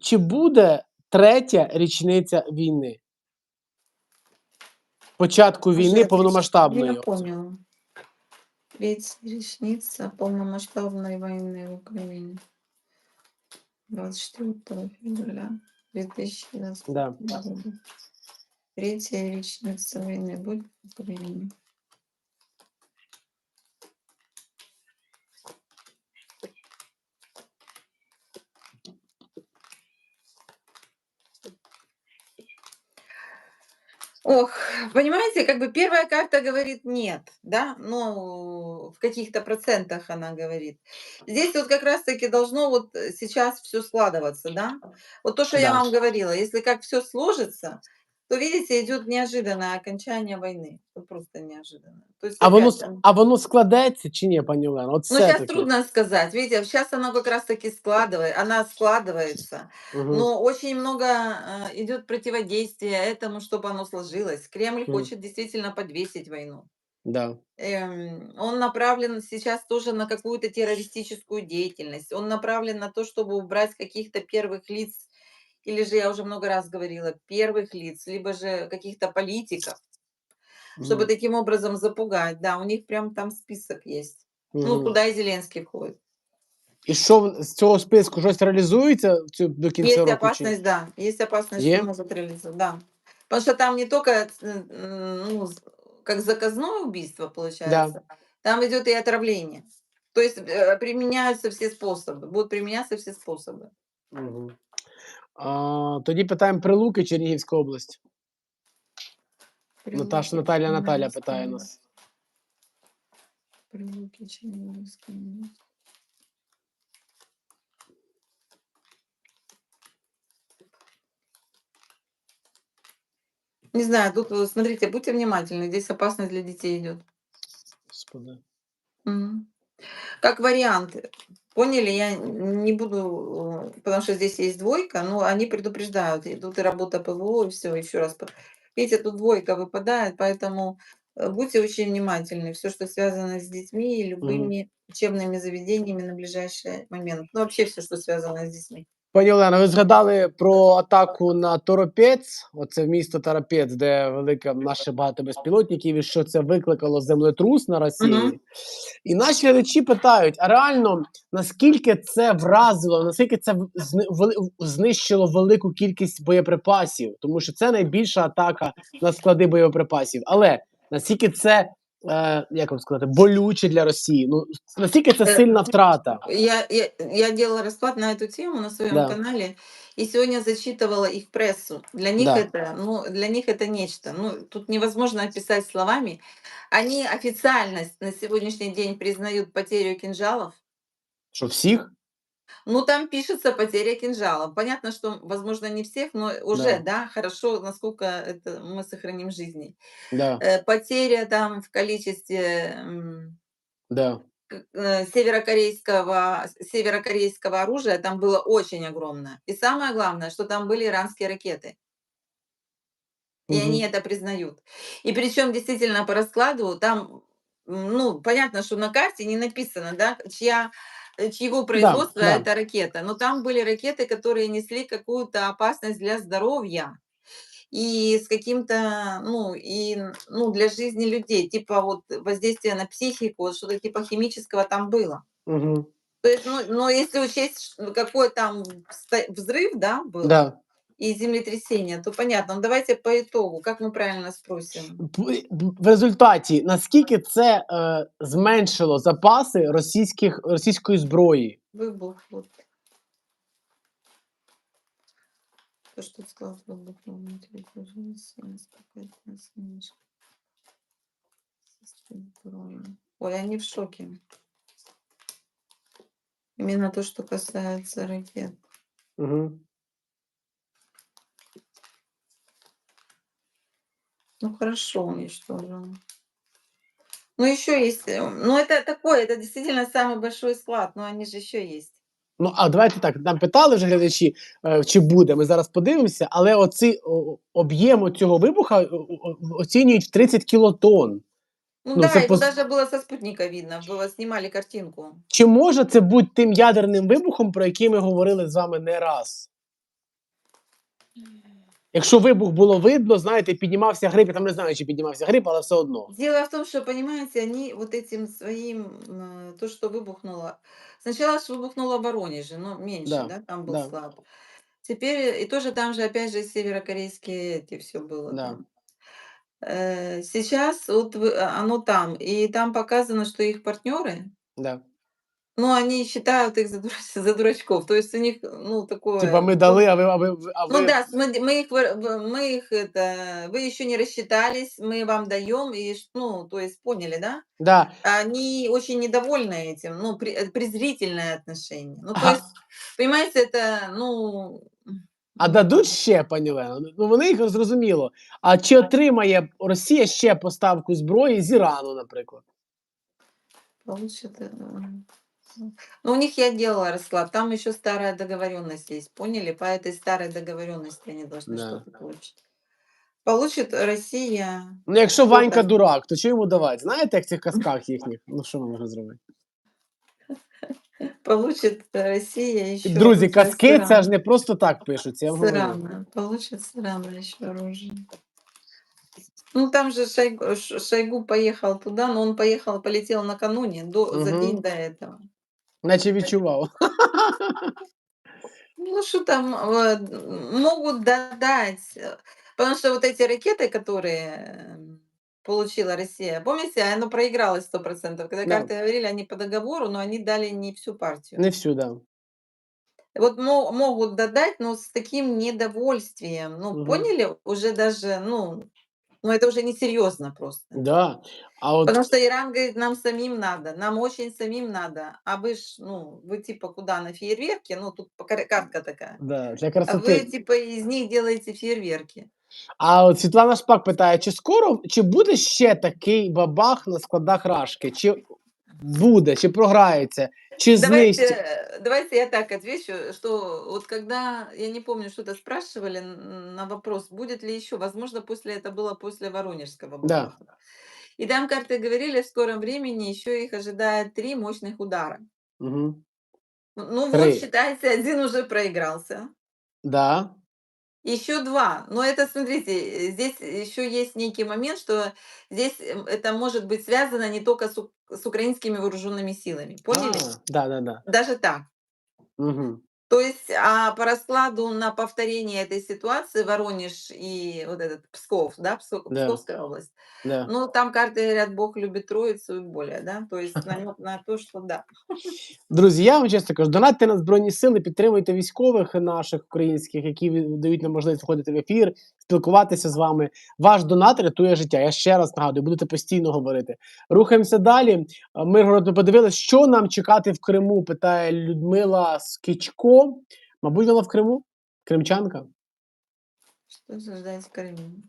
чи буде третя річниця війни? Початку війни повномасштабної. Я поняла. Третья речница полномасштабной войны в Украине. 24 февраля 2022 Да. года. Третья речница войны будет в Украине. Ох, понимаете, как бы первая карта говорит нет, да, ну, в каких-то процентах она говорит. Здесь вот как раз-таки должно вот э, сейчас все складываться, да. Вот то, что я Да. вам говорила, если как все сложится, то, видите, идет неожиданное окончание войны. Просто неожиданно. То есть А воно, там- а воно складеться чи ні, пані? От ну, сейчас все-таки. трудно сказать. Видите, сейчас оно как раз-таки складывает, она складывается. Мгм. Но очень много э, идет противодействия этому, чтобы оно сложилось. Кремль Мгм. хочет действительно подвесить войну. Да. Эм, Он направлен сейчас тоже на какую-то террористическую деятельность. Он направлен на то, чтобы убрать каких-то первых лиц, или же я уже много раз говорила, первых лиц, либо же каких-то политиков, чтобы Мгм. таким образом запугать. Да, у них прям там список есть. Ну, Мгм. туда и Зеленский входит. І що в- з цього списку щось реалізується в цю- до кінця Есть року? опасность, да. Есть опасность, Е? что может реализовать. Да. Потому что там не только э, м, ну, з- как заказное убийство получается, там идет и отравление. То есть э, применяются все способы, будут применяться все способы. Мгм. А, тоді питаємо Прилуки, Чернігівська область. Наташ, Прилуки, Наталя, Наталя Чернігівська питає область. нас. Прилуки, Чернігівська область. Не знаю, тут э, смотрите, будьте внимательны, здесь опасность для детей идет. Господи. Мгм. Как вариант. Поняли, я не буду, э, потому что здесь есть двойка, но они предупреждают. И тут и работа ПВО, и все, еще раз. Видите, тут двойка выпадает, поэтому э, будьте очень внимательны. Все, что связано с детьми и любыми учебными заведениями на ближайший момент. Ну, вообще все, что связано с детьми. Пані Олена, ви згадали про атаку на Торопець, оце місто Торопець, де велика наше багато безпілотників, і що це викликало землетрус на Росії. Мгм. І наші глядачі питають: а реально наскільки це вразило, наскільки це знищило велику кількість боєприпасів, тому що це найбільша атака на склади боєприпасів. Але наскільки це е, як вам сказати, болюче для Росії? Ну наскільки це Е, сильна втрата? Я, я, я делала расклад на эту тему на своем Да. канале и сегодня зачитывала их прессу. Для них Да. это, ну, для них это нечто. Ну, тут невозможно описать словами. Они официально с- на сегодняшний день признают потерю кинжалов. Що всіх? Ну, там пишется потеря кинжалов. Понятно, что, возможно, не всех, но уже, Да. да, хорошо, насколько это мы сохраним жизни. Да, Э, Потеря там в количестве м, да. к- э, северокорейского, северокорейского оружия там было очень огромное. И самое главное, что там были иранские ракеты. И Мгм. они это признают. И причем действительно по раскладу там, м, ну, понятно, что на карте не написано, да, чья, чьего производства да. эта ракета. Но там были ракеты, которые несли какую-то опасность для здоровья и с каким-то, ну, и, ну, для жизни людей, типа вот воздействия на психику, что-то типа химического там было. Угу. То есть, ну, но если учесть, ш- какой там взрыв, да, был, Да. и землетрясение, то понятно. Ну, давайте по итогу, как мы правильно спросим. П- В результаті наскільки це е, зменшило запаси російських російської зброї? Выбух, вот. То, что ты сказал, выбухнул внутри тоже связь какая-то насмешка. Система здоровья. Ой, они в шоке. Именно то, что касается ракет. Угу. Ну хорошо, уничтожил. Ну еще есть, э, ну это такое, это действительно самый большой склад, но они же еще есть. Ну а давайте так. Нам питали вже глядачі, е, чи буде. Ми зараз подивимося, але оці о, об'єм цього вибуха о, о, оцінюють в 30 кілотон. Ну, Ну, да, это это пос- даже было со спутника видно, было, снимали картинку. Чи може це бути тим ядерним вибухом, про який ми говорили з вами не раз? Якщо вибух було видно, знаєте, піднімався гриб, я там не знаю, чи піднімався гриб, але все одно. Дело в том, что, понимаете, они вот этим своим, м, то, что выбухнуло. Сначала ж выбухнуло в Воронеже, но меньше, Да, да, там был да. слаб. Теперь, и тоже там же, опять же, северокорейские эти все было Да. там. Э, Сейчас вот вы- а, оно там, и там показано, что их партнеры, Да. ну, они считают их за, дурач- за дурачков. То есть у них, ну, такое... Типа ми вот- дали, а ви, а ви, а ви... Ну да, мы, мы их, выр- в- мы их это, вы еще не рассчитались, мы вам даем, и, ш- ну, то есть поняли, да? Да. Они очень недовольны этим, ну, пре- э, презрительное отношение. Ну, то Ага. есть, понимаете, это, ну... А дадуть ще, пані Лено? Ну вони їх зрозуміло. А чи отримає Росія ще поставку зброї з Ірану, наприклад? Получит, э, м. Ну, у них я делала расклад, там еще старая договоренность есть, поняли? По этой старой договоренности они должны Да. что-то получить. Получит Россия. Ну, якщо Добре. Ванька дурак, то що йому давати? Знаєте, як в цих казках їхніх? Ну що ми можемо зробити? Получит Россия еще. Друзі, казки це ж не просто так пишуться. Я вам говорю. Сырано. Получит сырано еще оружие. Ну, там же Шойгу, Ш- Шойгу поехал туда, но он поехал, полетел накануне, до, за Мгм. день до этого. Наче відчував. Ну, что там, э, могут додать, э, потому что вот эти ракеты, которые э, получила Россия, помните, оно проиграло 100%. Когда Да. карты говорили, они по договору, но они дали не всю партию. Не всюди. Вот мо- могут додать, но с таким недовольствием. Ну, Мгм. поняли? Уже даже, ну, ну, это уже несерьезно просто. Да. А от Потому что Иран говорит, нам самим надо, нам очень самим надо. А вы ж, ну, вы типа куда на фейерверке? Ну, тут пока- картка такая. да, для А красоти. вы типа из них делаете фейерверки. А от Світлана Шпак питає: чи скоро чи буде ще такий бабах на складах Рашки? Чи буде, чи програється, Чи знищить? Давайте, давайте я так отвечу, что вот когда, я не помню, что-то спрашивали на вопрос, будет ли еще, возможно, после это было после Воронежского Да. И там карты говорили, в скором времени еще их ожидает три мощных удара. Угу. Ну Три. вот, считайте, один уже проигрался. Да. Еще два. Но это, смотрите, здесь еще есть некий момент, что здесь э, это может быть связано не только с, ук- с украинскими вооруженными силами. Поняли? А, да, да, да. Даже так. Угу. То есть, а по раскладу на повторение этой ситуации Воронеж и вот этот Псков, да, Пско- Да. Псковская область. Да. Ну, там карты говорят, Бог любит троицу и более, да, то есть намек на то, что да. Друзі, я вам чесно кажу, донатьте на Збройні Сили, підтримуйте військових наших українських, які ви- дають нам можливість виходити в ефір, спілкуватися з вами. Ваш донат рятує життя. Я ще раз нагадую, будете постійно говорити. Рухаємося далі. А, Миргород, ми подивилися, що нам чекати в Криму, питає Людмила Скічко. Мабуть, вона в Криму? Кримчанка? Что же ждать в Крыму?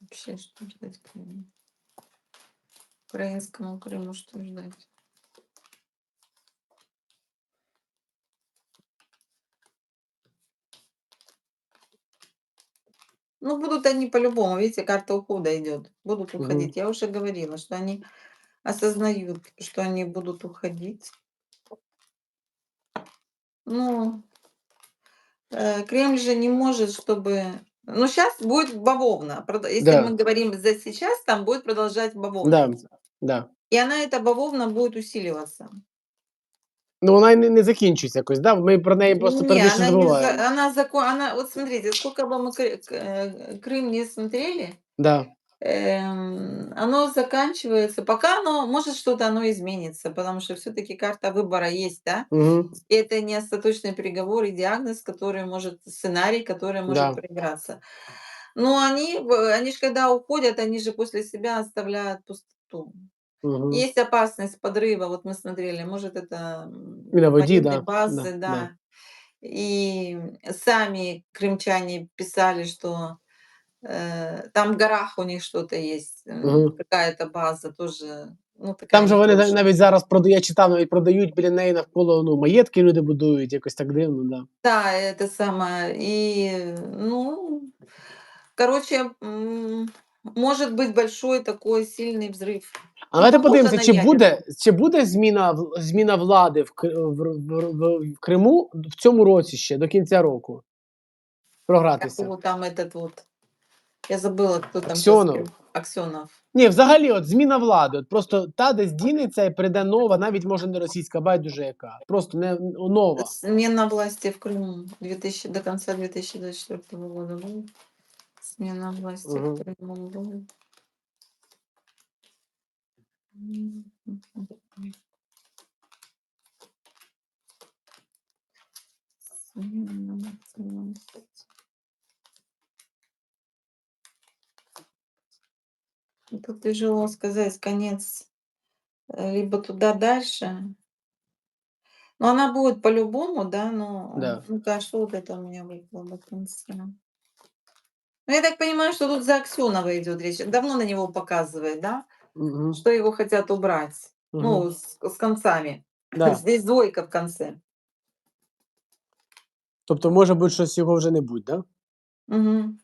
Вообще, что ждать в Крыму? Украинскому Крыму что ждать? Ну, будут они по-любому, видите, карта ухода идет. Будут уходить. Я уже говорила, что они осознают, что они будут уходить. Ну, э, Кремль же не может, чтобы... Ну, сейчас будет бавовна. Если Да. мы говорим за сейчас, там будет продолжать Да, бавовна. да. И она, эта бавовна, будет усиливаться. Ну, вона й не, не закінчується якось, да? Ми про неї просто Не, періодично она, не забуваємо. за- она закон... Она, вот смотрите, сколько бы мы Кры- к- э, Крым не смотрели, Да. эм, оно заканчивается, пока оно, может что-то оно изменится, потому что все-таки карта выбора есть, да? Угу. И это не остаточный приговор и диагноз, который может, сценарий, который может Да. проиграться. Но они, в- они же когда уходят, они же после себя оставляют пустоту. Угу. Есть опасность подрыва, вот мы смотрели, может это м, И на воде, военные да, базы, да, да. да. И сами крымчане писали, что э, там в горах у них что-то есть, м, Мгм. какая-то база тоже. Ну, такая Там же вони на- нехорошая. навіть зараз продають, я читав, навіть продають біля неї навколо ну, маєтки люди будують, якось так дивно, да. Да, это самое. И, ну, короче, м, может быть большой такой сильный взрыв. А давайте Ну, подивимося, можна чи на буде, чи буде зміна, в- зміна влади в, Кри- в, в, в, в Криму в цьому році ще, до кінця року. Как програтися. его там этот вот, я забыла, кто там. щас Аксьонов. прям- Аксенов. Ні, взагалі, от зміна влади. От просто та десь дінеться і прийде нова, навіть може не російська, байдуже яка. Просто не нова. Смена власти в Крыму 2000, до конца 2024 года будет. Смена власти Мгм. в Крыму будет. М, м, м, м. Смена власти. Тут тяжело сказать, конец э, либо туда дальше. Но она будет по-любому, да, но Да. ну-ка, что вот это у меня выпало до конца. Ну, я так понимаю, что тут за Аксенова идет речь. Давно на него показывает, да? Угу. Что его хотят убрать. Ну, с, с концами. Да. Здесь двойка в конце. Тобто, може бути щось його вже не будь, да? Мгм.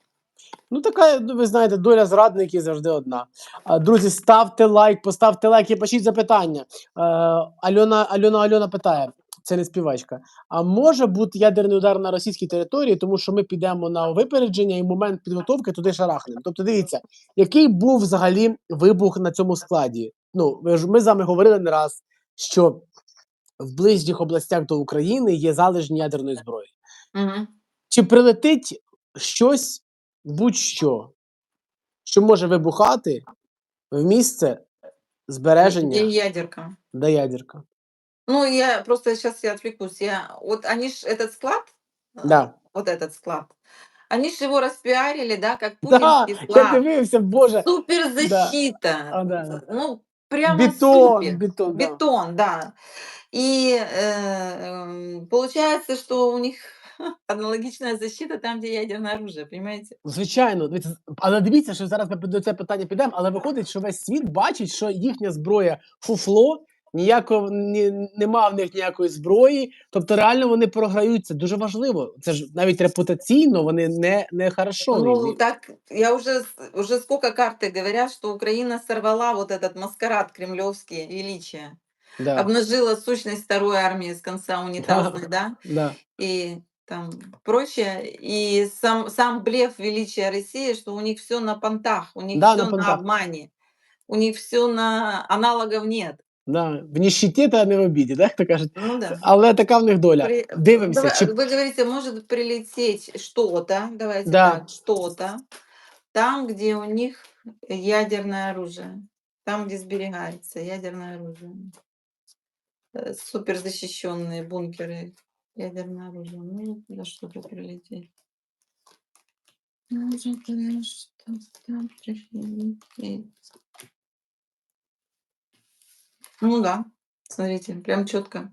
Ну, така, ну, ви знаєте, доля зрадників завжди одна. А, друзі, ставте лайк, поставте лайк і пишіть запитання. Е, Альона, Альона, Альона питає, це не співачка. А може бути ядерний удар на російській території, тому що ми підемо на випередження і момент підготовки туди шарахнемо. Тобто, дивіться, який був взагалі вибух на цьому складі? Ну, ми з вами говорили не раз, що в ближніх областях до України є залежні ядерної зброї. Мгм. Чи прилетить щось, будь-що, що може вибухати в місце Где збереження ядерка? де ядерка? Ну, я просто сейчас я отвлекусь. Я, вот они ж этот склад, а, Да. вот этот склад, они ж его распиарили, да, как Да, путинский я склад. дивився, Боже, Суперзащита. А, да, да. Ну, прямо бетон, супер. бетон, да. Бетон, да. И э, м, получается, что у них аналогичная защита там, где ядерное оружие, понимаете? Звичайно, дивіться, але дивіться, що зараз ми до це питання підемо, але виходить, що весь світ бачить, що їхня зброя фуфло, ніякого ні, нема в них ніякої зброї. Тобто реально вони програють. Це дуже важливо. Це ж навіть репутаційно вони не, не хорошо. Ну, так, я уже, с- уже сколько карты говорят, что Украина сорвала вот этот маскарад кремлевский величия, Да, обнажила сущность второй армии с конца унитазной, да, да. и там прочее. И сам, сам блеф величия России, что у них все на понтах, у них Да, все на на, обмане, у них все на аналогов нет. Да, в ніщиті та не в обіді, так то кажуть. Ну да. Але така в них доля. При- Дивимося, Давай, чи Вы говорите, может прилететь что-то, давайте Да. так, что-то, там, где у них ядерное оружие, там, где сберегается ядерное оружие. Э, Суперзащищенные бункеры ядерное оружие. Может туда что-то прилететь. Может туда что-то прилететь. Ну да, смотрите, прям четко.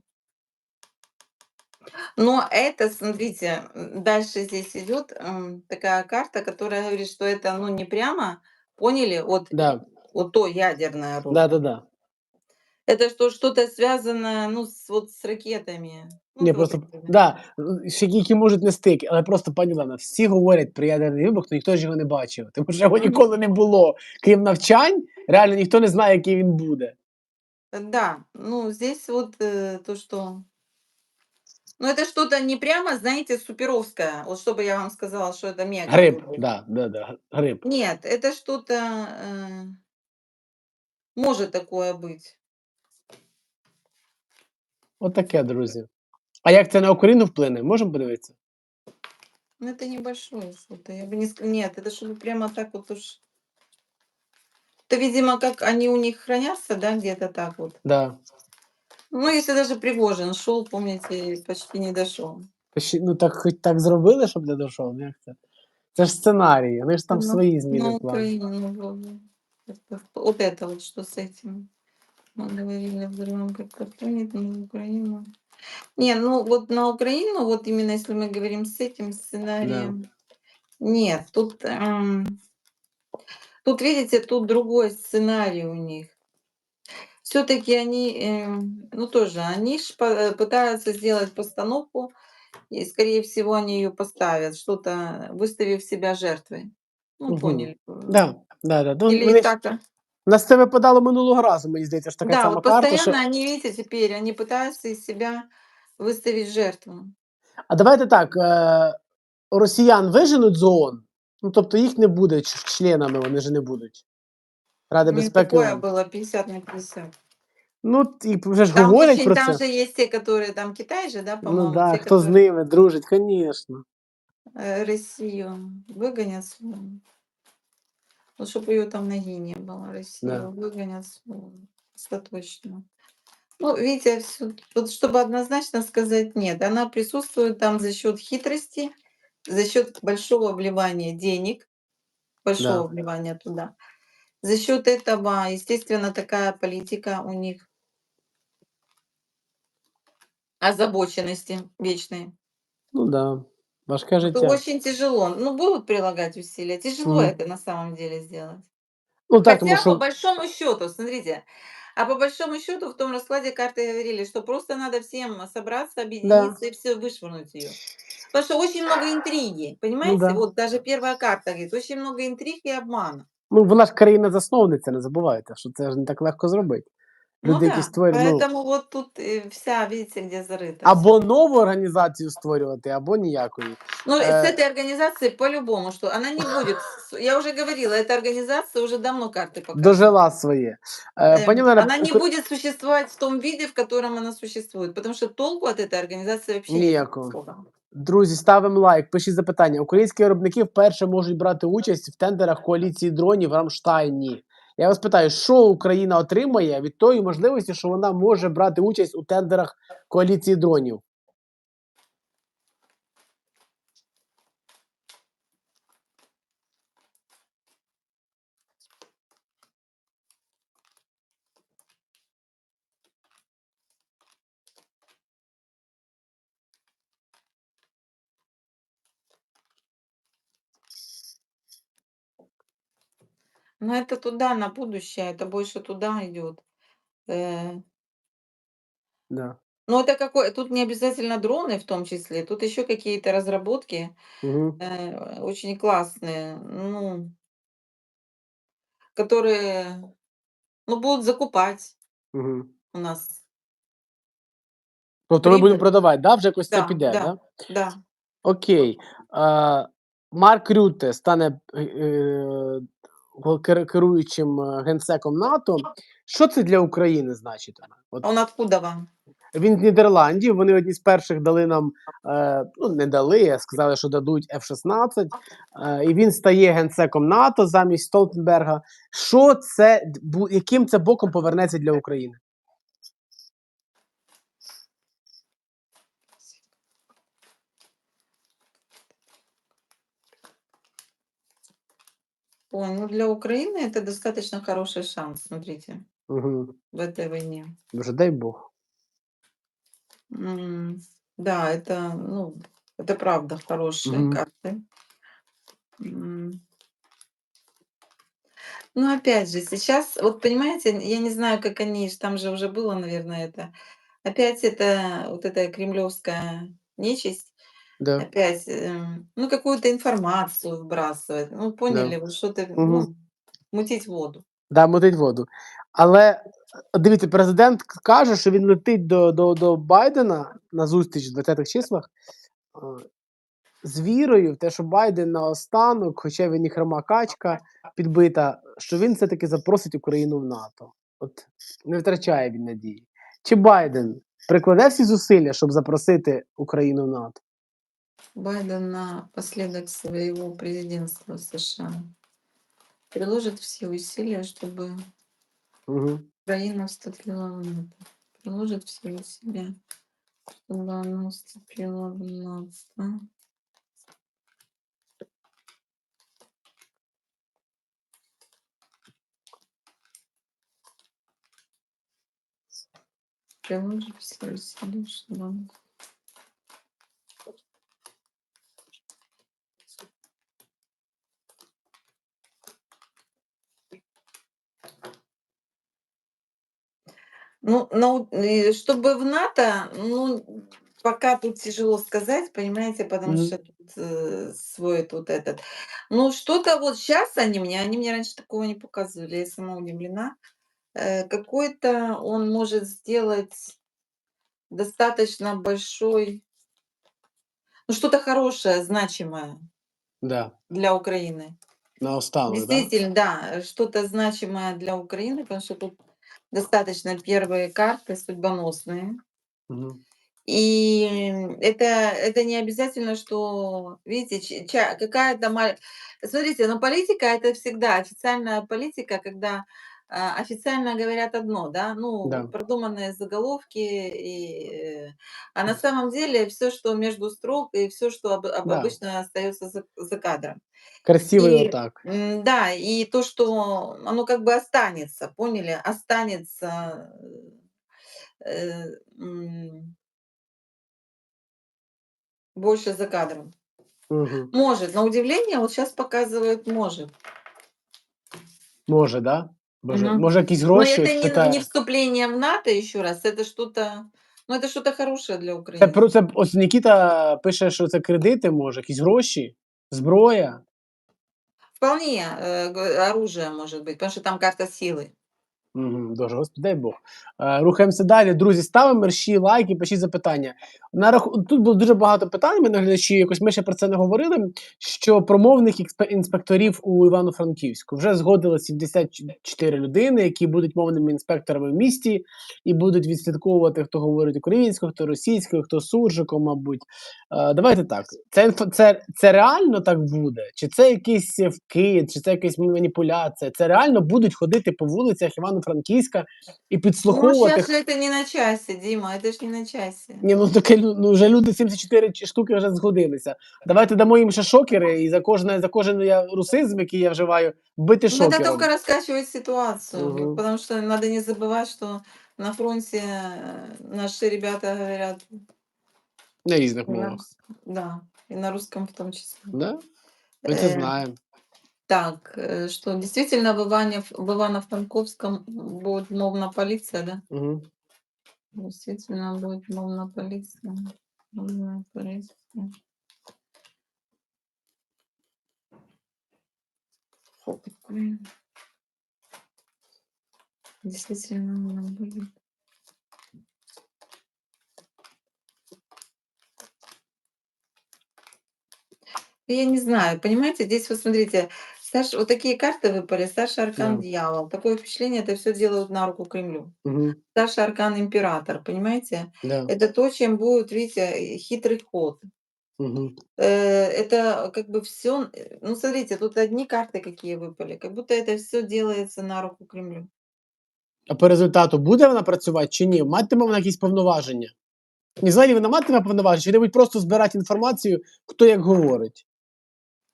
Но это, смотрите, м, дальше здесь идет м, такая карта, которая говорит, что это, ну, не прямо, поняли, вот, да, вот то ядерное оружие. да, да, да. Это что, что-то связано, ну, с, вот с ракетами. Ну, Ні, с вот просто этими. да, ще які можуть не стики, але просто пані Лана, всі говорять про ядерний вибух, але ніхто ж його не бачив. Тому що його Мгм. ніколи не було. Крім навчань, реально ніхто не знає, який він буде. Да, ну, здесь вот э, то, что... Ну, это что-то не прямо, знаете, суперовское. Вот чтобы я вам сказала, что это мега. Гриб, да, да, да, гриб. Нет, это что-то... э, может такое быть. Отаке, друзі. А як це на Україну вплине? Можемо подивитися? Ну, это небольшое что-то. Я бы не сказала. Нет, это чтобы прямо так вот уж Это, видимо, как они у них хранятся, да, где-то так вот. Да. Ну, если даже Пригожин шел, помните, почти не дошел. Та ще- Ну так хоч так зробили, щоб не дійшов. Ну, Як це? Це ж сценарії, вони ж там Ну, свої зміни Ну, в плані. Украину, ну, вот, это- вот это вот, что с этим. Мы говорили взрывом как-то понят на Украину. Не, ну вот на Украину, вот именно если мы говорим с этим сценарием, нет, тут, эм, тут видите, тут другой сценарий у них. Все-таки они, эм, ну тоже, они ж по- э, пытаются сделать постановку, и скорее всего они ее поставят, что-то выставив себя жертвой. Ну, Мгм. поняли. э, Да, да, да. Ну, Или вони ж- так. а? Нас це випадало минулого разу, мені здається, ж така Да, сама вот карта. постоянно Що... они, видите, теперь, они пытаются из себя выставить жертву. А давайте так. Е... росіян виженуть з ООН, ну тобто їх не буде ч- членами, вони ж не будуть. Ради Не безпеки. такое ООН. было 50 на 50. Ну, і вже ж Там, говорять очень, про там це. же есть те, которые, там Китай же, да, по-моему, Ну да, те, хто з которые, ними дружить, звісно. э, Россию выгонят. с ООН. Ну, чтобы ее там ноги не было, Россию Да. выгонят. с ООН. Остаточно. Ну, видите, всё- вот чтобы однозначно сказать нет, она присутствует там за счет хитрости, за счет большого вливания денег, большого Да. вливания туда. За счет этого, естественно, такая политика у них озабоченности вечной. Ну да. Важке Это життя. очень тяжело. Ну, будут прилагать усилия. Тяжело Мгм. это на самом деле сделать. Ну так, Хотя, по що большому счету, смотрите, а по большому счету в том раскладе карты говорили, что просто надо всем собраться, объединиться и все вышвырнуть ее. Потому что очень много интриги, понимаете? Ну да. Вот даже первая карта говорит, очень много интриг и обмана. ну, вона ж країна-засновниця, не забувайте, що це ж не так легко зробити. Ну Люди, які да, створюють, ну, поэтому вот тут э, вся, видите, где зарыта. або нову організацію створювати, або ніякої. Ну, и с Э, этой организацией по-любому, что она не будет, с- я уже говорила, эта организация уже давно карты показывает. Дожила своє. Е, Эм, пані Олена, она не уко- будет существовать в том виде, в котором она существует, потому что толку от этой организации вообще Ніякого. никакого. Друзі, ставимо лайк, пишіть запитання. Українські виробники вперше можуть брати участь в тендерах коаліції дронів в Рамштайні. Я вас питаю, що Україна отримає від тої можливості, що вона може брати участь у тендерах коаліції дронів? Но это туда, на будущее, это больше туда идет. Э, Да. Ну, это какой, тут не обязательно дроны в том числе, тут еще какие-то разработки Угу. э, очень классные, ну, которые, ну, будут закупать Угу. у нас. Тобто ми будемо Прибыль. продавати, да? вже якось це Да, піде, да. да? Да. Окей. Е, Марк Рютте стане е, е, кер- керуючим е, генсеком НАТО. Що це для України значитиме? От Он откуда вам? він з Нідерландів. Вони одні з перших дали нам, е, ну не дали, а сказали, що дадуть F-16. Е, і він стає генсеком НАТО замість Столтенберга. Що це яким це боком повернеться для України? Ой, ну для Украины это достаточно хороший шанс, смотрите, Угу. в этой войне. Дуже дай Бог. М, Да, это, ну, это правда хорошие Мгм. карты. М. Ну, опять же, сейчас, вот понимаете, я не знаю, как они, ж- там же уже было, наверное, это. Опять это, вот эта кремлевская нечисть, Да. опять, ну, какую-то информацию вбрасывает. Ну, поняли, вот что-то, Мгм. ну, мутить воду. Да, мутить воду. Але дивіться, президент к- каже, що він летить до, до, до Байдена на зустріч в 20-х числах е, з вірою в те, що Байден наостанок, хоча він і хрома качка підбита, що він все-таки запросить Україну в НАТО. От не втрачає він надії. Чи Байден прикладе всі зусилля, щоб запросити Україну в НАТО? Байден напоследок своего президентства США приложит все усилия, чтобы Угу. Украина вступила в НАТО. Приложит все усилия, чтобы она вступила в НАТО. Приложит все усилия, чтобы она Ну, э, чтобы в НАТО, ну, пока тут тяжело сказать, понимаете, потому Мгм. что тут э, свой тут этот. Ну, что-то вот сейчас они мне, они мне раньше такого не показывали, я сама удивлена. Э, какой-то он может сделать достаточно большой. ну, что-то хорошее, значимое Да. для Украины. Наостанок, да? Действительно, да, э, что-то значимое для Украины, потому что тут достаточно первые карты судьбоносные. Мгм. И это, это не обязательно, что, видите, какая-то... Смотрите, но политика это всегда официальная политика, когда официально говорят одно, да, ну, Да. продуманные заголовки, и, э, а на самом деле все, что между строк, и все, что об- об- Да. обычно остается за, за кадром. Красиво И, вот так. да, и то, что оно как бы останется, поняли, останется э, больше за кадром. Мгм. Может, на удивление, вот сейчас показывают, может. Може, да? Може, Мгм. може якісь Но гроші? это ось не, питає. не вступление в НАТО еще раз, это что-то, ну это что-то хорошее для Це Украины. про це ось Нікіта пише, що це кредити, може, якісь гроші, зброя. Вполне э, г- оружие может быть, потому что там карта силы. Дуже, господи, Бог. Е, рухаємося далі. Друзі, ставимо мерші, лайки, пишіть запитання. Тут було дуже багато питань, ми наглядачі, якось ми ще про це не говорили. Що промовних інспекторів у Івано-Франківську вже згодили 74 людини, які будуть мовними інспекторами в місті і будуть відслідковувати, хто говорить українською, хто російською, хто суржиком, мабуть. Е, давайте так. Це, це, це реально так буде? Чи це якийсь вкид, чи це якась маніпуляція? Це реально будуть ходити по вулицях Івано-Франківська і Ну, підслуховувати. сейчас же это не на часе, Дима, это ж не на часе. Ні, ну таке лю- ну, вже люди 74 ч- штуки вже згодилися. Давайте дамо їм ще шокери, і за кожне за кожен я русизм, який я вживаю, бити Ну, это шокером. только раскачивать ситуацию, Мгм. потому что надо не забывать, что на фронте э, наши ребята говорят, На різних Да. мовах. да, и на русском в том числе. Да? Ми це Э, знаємо. Так, э, что действительно в, Иване, в Ивано-Франковском будет мовная полиция, да? Угу. Действительно будет мовная полиция. Мовная полиция. Какой. Действительно она будет. Я не знаю, понимаете, здесь вот смотрите, Саш, вот такие карты выпали, Саша Аркан Да. Дьявол. Такое впечатление, это все делают на руку Кремлю. Угу. Саша Аркан Император, понимаете? Да. Это то, чем будет, видите, э, хитрый ход. Угу. Э, Это как бы все, ну смотрите, тут одни карты какие выпали, как будто это все делается на руку Кремлю. А по результату буде вона працювати чи ні? Матиме вона якісь повноваження? Ні, взагалі вона матиме повноваження, чи буде просто збирати інформацію, хто як говорить.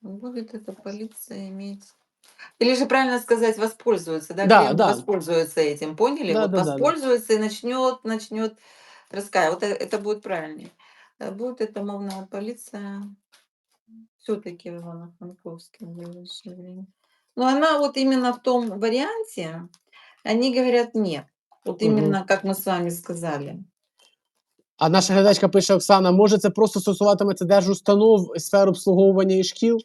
Будет эта полиция иметь. Или же правильно сказать, воспользуется, да? Да, да. воспользуется этим, поняли? Да, вот да, да, да. воспользуется и начнет, начнет раскаивать. Вот э- это будет правильнее. Э, Будет эта мовная полиция все-таки в Ивано-Франковске в ближайшее время. Но она вот именно в том варианте, они говорят нет. Вот Мгм. именно как мы с вами сказали. А наша глядачка пише Оксана: може це просто стосуватиметься держустанов, сфер обслуговування і шкіл?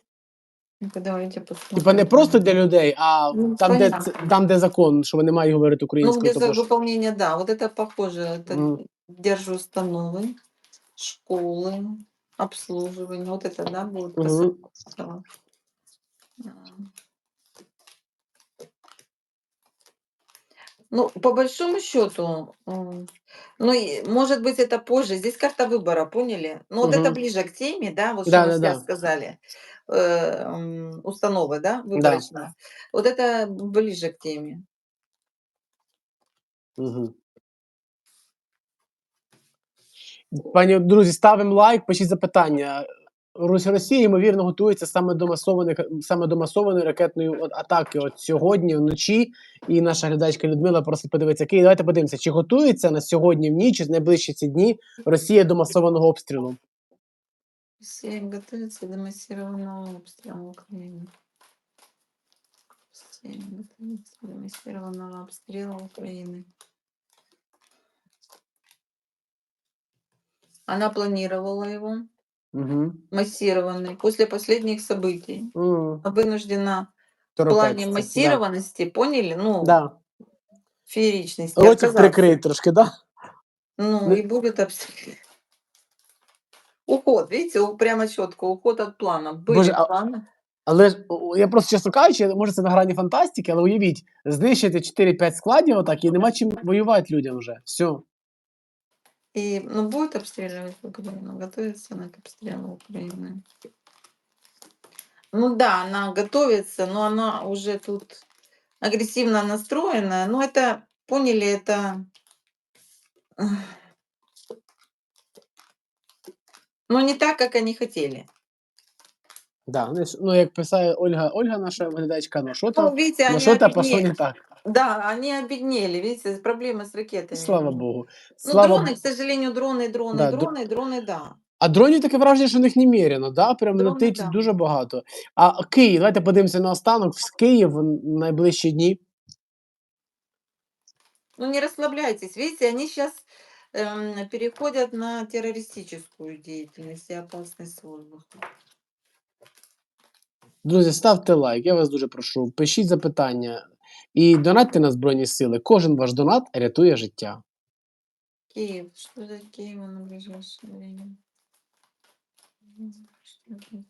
Ну-ка, давайте Типа посмотрим. не просто для людей, а Ну, там, де, понятно. ц- там, де закон, що вони мають говорити Ну, українською. без тобто ж- выполнения, да. Вот это похоже. Это Мгм. держустановы, школы, обслуживание. Вот это, да, будет Мгм. касаться. А. Ну, по большому счету, м, ну, и, может быть, это позже. Здесь карта выбора, поняли? Ну, вот это Мгм. ближе к теме, да, вот что Да, мы да, сейчас да. сказали. Э, м, установы, да, выборочные. Вот это ближе к теме. Угу. Пані друзі, ставимо лайк, пишіть запитання. Росія, ймовірно, готується саме до масованої саме до масованої ракетної атаки от сьогодні вночі. І наша глядачка Людмила просить подивитися. Київ, давайте подивимося, чи готується на сьогодні в ніч, чи найближчі ці дні Росія до масованого обстрілу. Россия готовится до массированного обстрела Украины. Россия готовится до массированного обстрела Украины. Она планировала его Угу. массированный после последних событий. М, Вынуждена в торопець плане це, массированности, поняли? Ну, Да. Да. фееричности. Ротик отказаться. прикрий трошки, да? Ну, Ну- и будет обстрел. Уход, видите, у- прямо четко, уход от плана. Были Боже, а- планы. Але ж о, я просто чесно кажучи, може це на грані фантастики, але уявіть, знищити 4-5 складів отак і нема чим воювати людям вже. Все. И, ну, будет обстреливать Украину, готовится она к обстрелу Украины. Ну да, она готовится, но она уже тут агрессивно настроена. Ну это, поняли, это... Ну не так, как они хотели. Да, ну, с- ну як писає Ольга, Ольга, наша глядачка, ну що Ну, там, видите, ну они що пошло не так. Да, они обеднели, видите, проблемы с ракетами. Слава Богу. Ну, Слава дроны, Богу. к сожалению, дроны, дроны, Да, др- дроны, дроны, да. А дронів таке враження, що в них неміряно, да? Прям Дрони, летить да. дуже багато. А Київ, давайте подивимося на останок. В Київ в найближчі дні. Ну, не расслабляйтесь. Видите, они сейчас переходят на террористическую деятельность и опасность с воздуха. Друзі, ставте лайк, я вас дуже прошу. Пишіть запитання і донатьте на Збройні Сили. Кожен ваш донат рятує життя. Киев. Что за Киев на ближайшее время? М, что за Киев?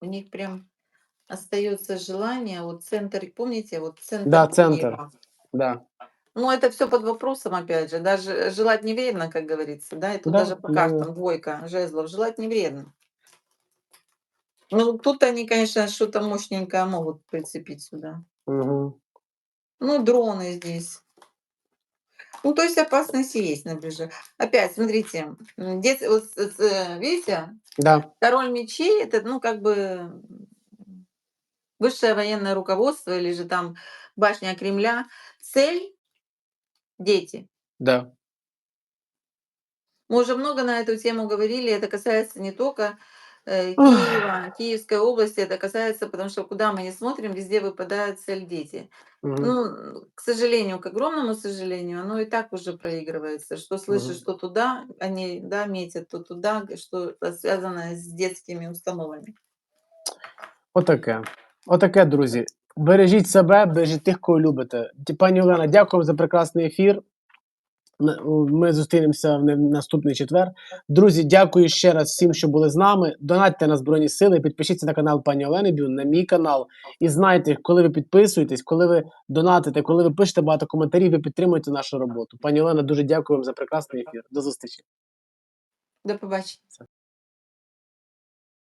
У них прям остается желание, вот центр, помните, вот центр Да, центр. Киева. Да. Ну, это все под вопросом, опять же. Даже желать не вредно, как говорится, да, и тут Да, даже по да, да. картам двойка жезлов. Желать не вредно. Ну, тут они, конечно, что-то мощненькое могут прицепить сюда. Угу. Ну, дроны здесь. Ну, то есть опасность есть на ближе. Опять, смотрите, дет- вот э, видите, Да. король мечей это, ну, как бы высшее военное руководство или же там башня Кремля. Цель – дети. Да. Мы уже много на эту тему говорили. Это касается не только. Киева, Киевской области. Это касается, потому что куда мы не смотрим, везде выпадает цель дети. Угу. Ну, м, к сожалению, к огромному сожалению, оно и так уже проигрывается. Что слышишь, Мгм. что туда, они да, метят, то туда, г- что связано с детскими установами. Отаке. Отаке, друзі. Бережіть себе, бережіть тих, кого любите. Ті- Пані Олена, дякую за прекрасний ефір. Ми зустрінемося в наступний четвер. Друзі, дякую ще раз всім, що були з нами. Донатьте на Збройні Сили, підпишіться на канал пані Олени Бюн, на мій канал. І знайте, коли ви підписуєтесь, коли ви донатите, коли ви пишете багато коментарів, ви підтримуєте нашу роботу. Пані Олена, дуже дякую вам за прекрасний ефір. До зустрічі. До побачення.